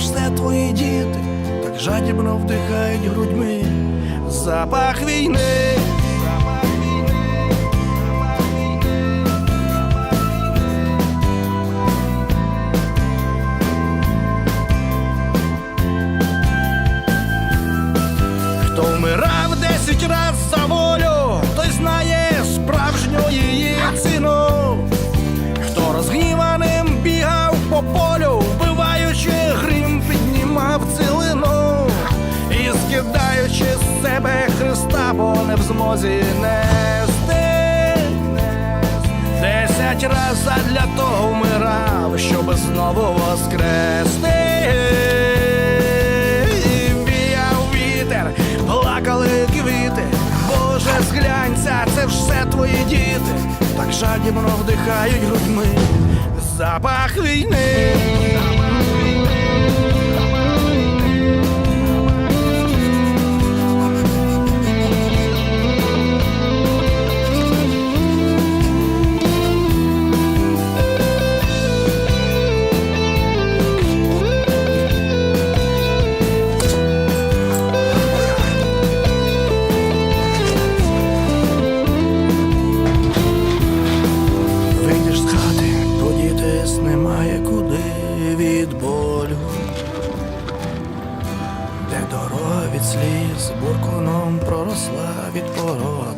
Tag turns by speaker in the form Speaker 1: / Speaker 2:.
Speaker 1: зглянься, це твої діти, так жадібно вдихають грудьми запах війни. Не в змозі нести. Десять раз задля того вмирав, щоб знову воскрести. Віяв квіти. Боже, зглянься, це все твої діти. Так жадібно вдихають грудьми запах війни. Болю, де дорога від сліз буркуном проросла від порога